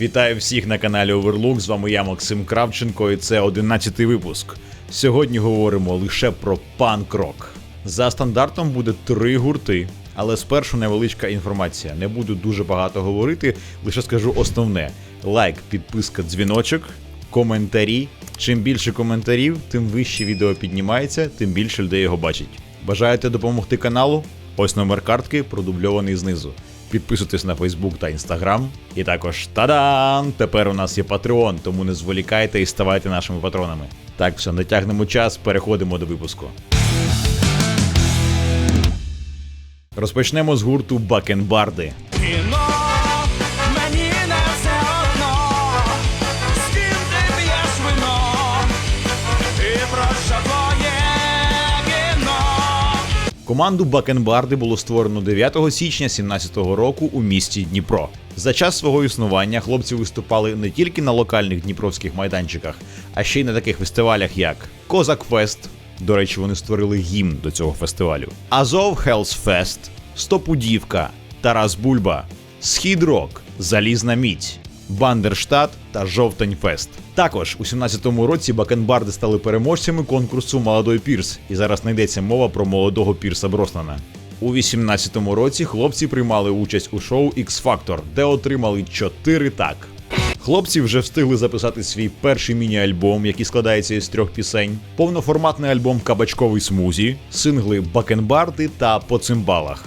Вітаю всіх на каналі Overlook. З вами я Максим Кравченко, і це 11-й випуск. Сьогодні говоримо лише про панк-рок. За стандартом буде три гурти, але спершу невеличка інформація. Не буду дуже багато говорити, лише скажу основне: лайк, підписка, дзвіночок, коментарі. Чим більше коментарів, тим вище відео піднімається, тим більше людей його бачить. Бажаєте допомогти каналу? Ось номер картки продубльований знизу. Підписуйтесь на Фейсбук та Інстаграм. І також та-дам! Тепер у нас є Патреон, тому не зволікайте і ставайте нашими патронами. Так, все, не тягнемо час, переходимо до випуску. Розпочнемо з гурту Бакенбарди. Команду Бакенбарди було створено 9 січня 17-го року у місті Дніпро. За час свого існування хлопці виступали не тільки на локальних дніпровських майданчиках, а ще й на таких фестивалях, як Козак Фест. До речі, вони створили гімн до цього фестивалю. Азов Хелс Фест, Стопудівка, Тарас Бульба, Схід Рок, Залізна Мідь, Бандерштат та Жовтень Фест. Також у 17-му році Бакенбарди стали переможцями конкурсу Молодой Пірс, і зараз не йдеться мова про молодого Пірса Броснана. У 18-му році хлопці приймали участь у шоу X Factor, де отримали 4 так. Хлопці вже встигли записати свій перший міні-альбом, який складається із трьох пісень, повноформатний альбом Кабачковий смузі, сингли Бакенбарди та По цимбалах.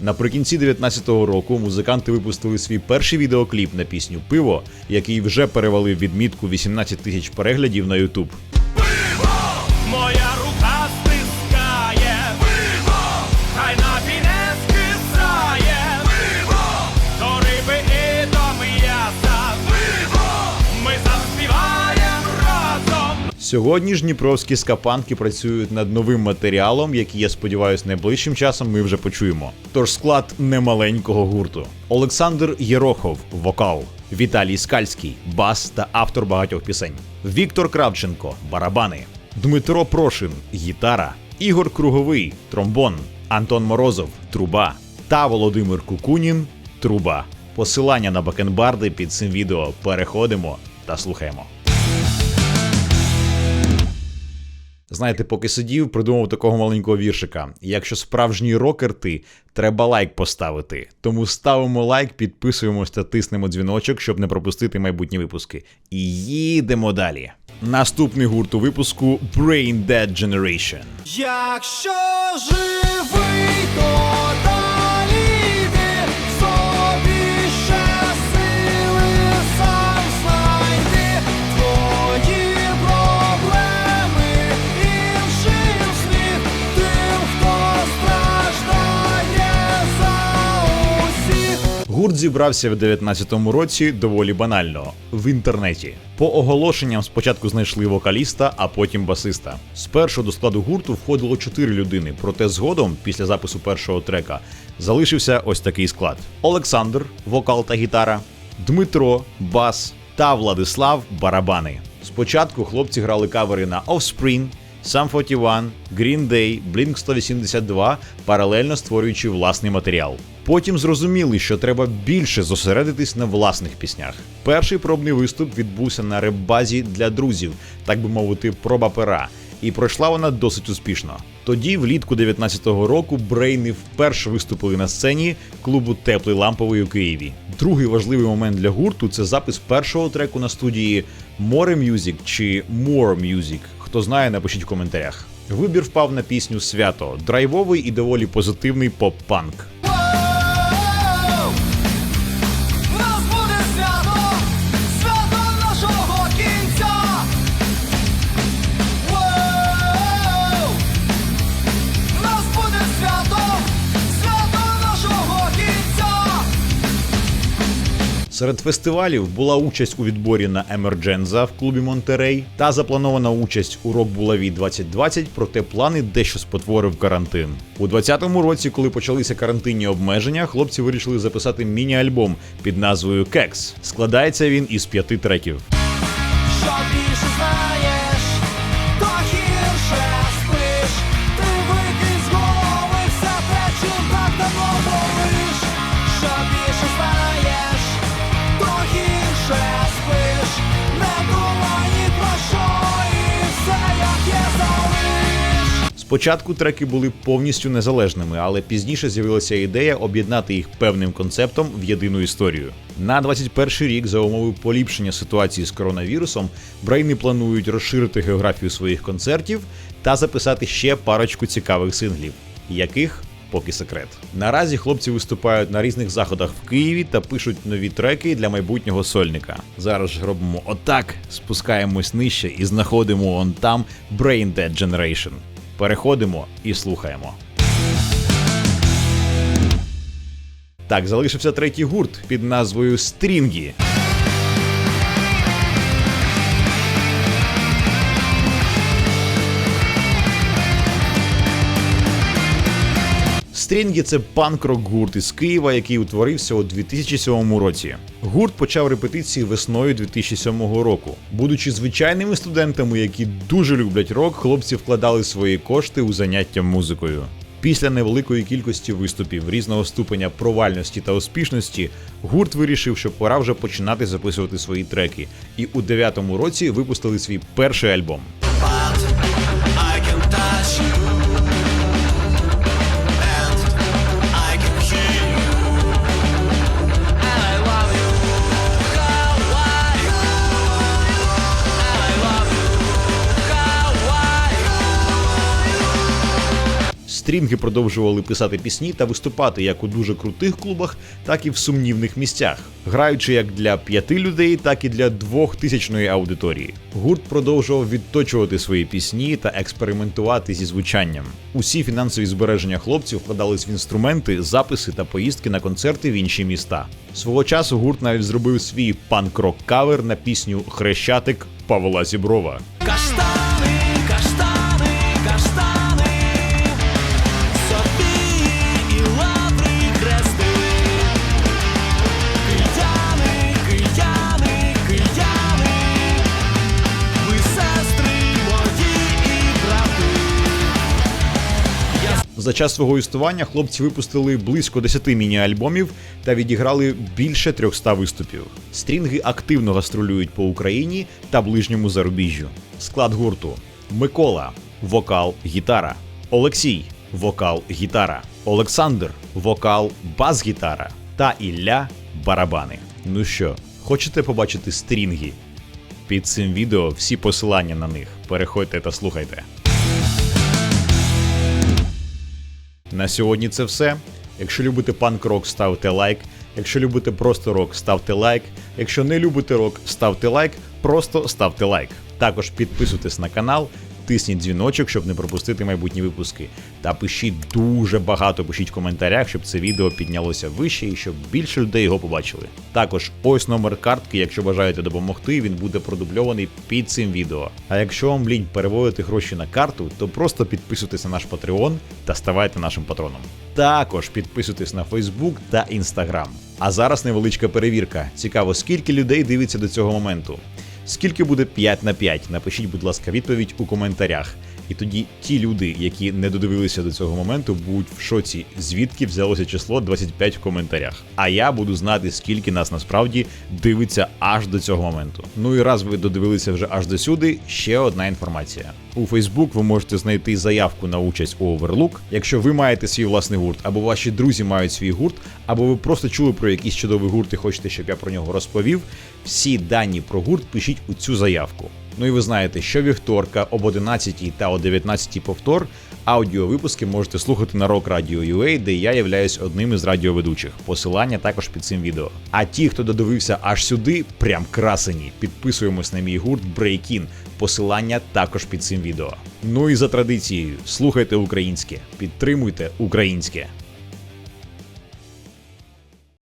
Наприкінці 19-го року музиканти випустили свій перший відеокліп на пісню Пиво, який вже перевалив відмітку 18 тисяч переглядів на YouTube. Пиво, моя Сьогодні ж дніпровські скапанки працюють над новим матеріалом, який, я сподіваюся, найближчим часом ми вже почуємо. Тож склад немаленького гурту: Олександр Єрохов, вокал, Віталій Скальський, бас та автор багатьох пісень, Віктор Кравченко, барабани, Дмитро Прошин, гітара, Ігор Круговий, тромбон, Антон Морозов, труба. Та Володимир Кукунін, труба. Посилання на бакенбарди під цим відео переходимо та слухаємо. Знаєте, поки сидів, придумав такого маленького віршика. Якщо справжній рокер ти, треба лайк поставити. Тому ставимо лайк, підписуємось та тиснемо дзвіночок, щоб не пропустити майбутні випуски. І їдемо далі. Наступний гурт у випуску Brain Dead Generation. Якщо живий, то Гурт зібрався в 19-му році доволі банально в інтернеті. По оголошенням спочатку знайшли вокаліста, а потім басиста. Спершу до складу гурту входило 4 людини, проте згодом, після запису першого трека, залишився ось такий склад: Олександр, вокал та гітара, Дмитро, бас та Владислав барабани. Спочатку хлопці грали кавери на Offspring, Sum 41, Green Day, Blink 182, паралельно створюючи власний матеріал. Потім зрозуміли, що треба більше зосередитись на власних піснях. Перший пробний виступ відбувся на реп-базі для друзів, так би мовити, проба пера. І пройшла вона досить успішно. Тоді, влітку 19-го року, Брейни вперше виступили на сцені клубу Теплий ламповий у Києві. Другий важливий момент для гурту це запис першого треку на студії More Music чи More Music. Хто знає, напишіть в коментарях. Вибір впав на пісню Свято, драйвовий і доволі позитивний поп-панк. Серед фестивалів була участь у відборі на Емердженза в клубі Монтерей та запланована участь у Рок Булаві 2020, проте плани дещо спотворив карантин. У 2020 році, коли почалися карантинні обмеження, хлопці вирішили записати міні-альбом під назвою Кекс. Складається він із п'яти треків. Спочатку треки були повністю незалежними, але пізніше з'явилася ідея об'єднати їх певним концептом в єдину історію. На 21 рік, за умови поліпшення ситуації з коронавірусом, брейни планують розширити географію своїх концертів та записати ще парочку цікавих синглів, яких поки секрет. Наразі хлопці виступають на різних заходах в Києві та пишуть нові треки для майбутнього сольника. Зараз ж робимо отак, спускаємось нижче і знаходимо он там Brain Dead Generation. Переходимо і слухаємо. Так, залишився третій гурт під назвою Стрінгі. Стрінгі це панк-рок гурт із Києва, який утворився у 2007 році. Гурт почав репетиції весною 2007 року. Будучи звичайними студентами, які дуже люблять рок, хлопці вкладали свої кошти у заняття музикою. Після невеликої кількості виступів різного ступеня провальності та успішності, гурт вирішив, що пора вже починати записувати свої треки, і у дев'ятому році випустили свій перший альбом. Стрінги продовжували писати пісні та виступати як у дуже крутих клубах, так і в сумнівних місцях, граючи як для п'яти людей, так і для двохтисячної аудиторії. Гурт продовжував відточувати свої пісні та експериментувати зі звучанням. Усі фінансові збереження хлопців вкладались в інструменти, записи та поїздки на концерти в інші міста. Свого часу гурт навіть зробив свій панк-рок кавер на пісню Хрещатик Павла Зіброва. Каштани, За час свого існування хлопці випустили близько 10 міні-альбомів та відіграли більше 300 виступів. Стрінги активно гастролюють по Україні та ближньому зарубіжжю. Склад гурту: Микола, вокал, гітара, Олексій, вокал, гітара, Олександр, вокал, бас-гітара та Ілля барабани. Ну що, хочете побачити стрінги? Під цим відео всі посилання на них. Переходьте та слухайте. На сьогодні це все. Якщо любите панк-рок, ставте лайк. Якщо любите просто рок, ставте лайк. Якщо не любите рок, ставте лайк, просто ставте лайк. Також підписуйтесь на канал, тисніть дзвіночок, щоб не пропустити майбутні випуски. Та пишіть дуже багато, пишіть в коментарях, щоб це відео піднялося вище і щоб більше людей його побачили. Також ось номер картки, якщо бажаєте допомогти, він буде продубльований під цим відео. А якщо вам лінь переводити гроші на карту, то просто підписуйтесь на наш Patreon та ставайте нашим патроном. Також підписуйтесь на Facebook та Instagram. А зараз невеличка перевірка. Цікаво, скільки людей дивиться до цього моменту. Скільки буде 5 на 5? Напишіть, будь ласка, відповідь у коментарях. І тоді ті люди, які не додивилися до цього моменту, будуть в шоці, звідки взялося число 25 в коментарях. А я буду знати, скільки нас насправді дивиться аж до цього моменту. Ну і раз ви додивилися вже аж до сюди, ще одна інформація. У Facebook ви можете знайти заявку на участь у Overlook. Якщо ви маєте свій власний гурт, або ваші друзі мають свій гурт, або ви просто чули про якийсь чудовий гурт і хочете, щоб я про нього розповів. Всі дані про гурт пишіть у цю заявку. Ну і ви знаєте, що вівторка об 11 та о 19 повтор аудіовипуски можете слухати на Rock Radio UA, де я являюсь одним із радіоведучих. Посилання також під цим відео. А ті, хто додивився аж сюди, прям красені. Підписуємось на мій гурт Breakin. Посилання також під цим відео. Ну і за традицією, слухайте українське, підтримуйте українське.